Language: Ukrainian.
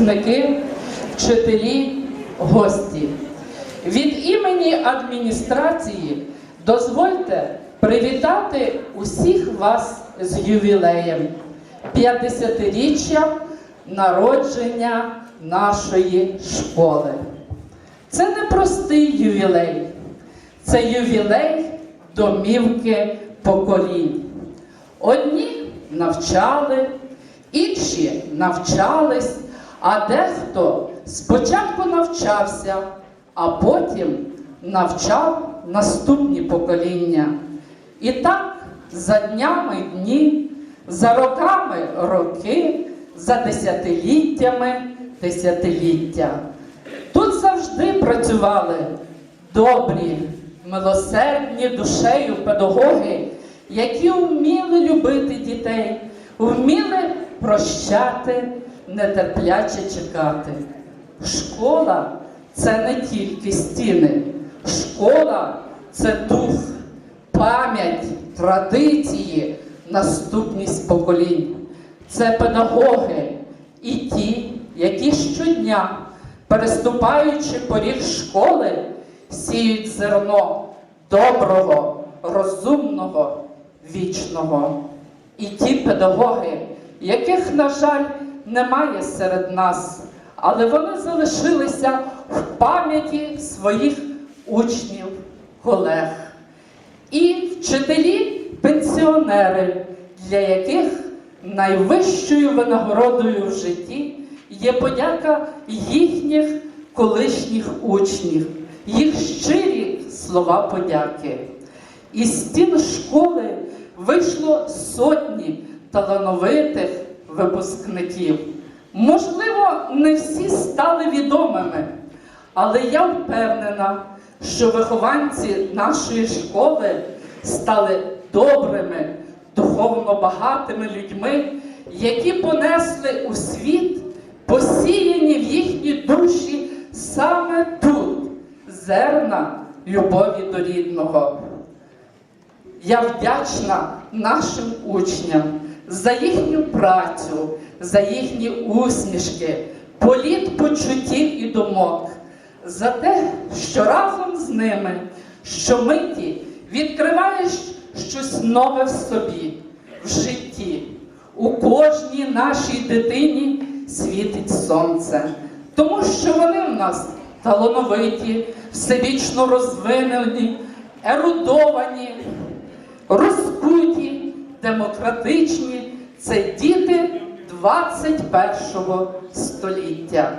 випускники, вчителі, гості. Від імені адміністрації дозвольте привітати усіх вас з ювілеєм 50-річчя народження нашої школи. Це не простий ювілей, це ювілей домівки поколінь. Одні навчали, інші навчались, а дехто спочатку навчався, а потім навчав наступні покоління. І так за днями дні, за роками роки, за десятиліттями десятиліття. Тут завжди працювали добрі, милосердні душею педагоги, які вміли любити дітей, вміли прощати, нетерпляче чекати. Школа це не тільки стіни, школа це дух, пам'ять, традиції, наступність поколінь. Це педагоги і ті, які щодня, переступаючи поріг школи, сіють зерно доброго, розумного, вічного. І ті педагоги, яких, на жаль, немає серед нас, але вони залишилися в пам'яті своїх учнів, колег. І вчителі-пенсіонери, для яких найвищою винагородою в житті є подяка їхніх колишніх учнів, їх щирі слова подяки. Із стін школи вийшло сотні талановитих випускників. Можливо, не всі стали відомими, але я впевнена, що вихованці нашої школи стали добрими, духовно багатими людьми, які понесли у світ, посіяні в їхні душі саме тут, зерна любові до рідного. Я вдячна нашим учням за їхню працю, за їхні усмішки, політ почуттів і думок, за те, що разом з ними щомиті відкриваєш щось нове в собі, в житті. У кожній нашій дитині світить сонце, тому що вони в нас талановиті, всебічно розвинені, ерудовані, розкуті, демократичні. Це діти 21 століття.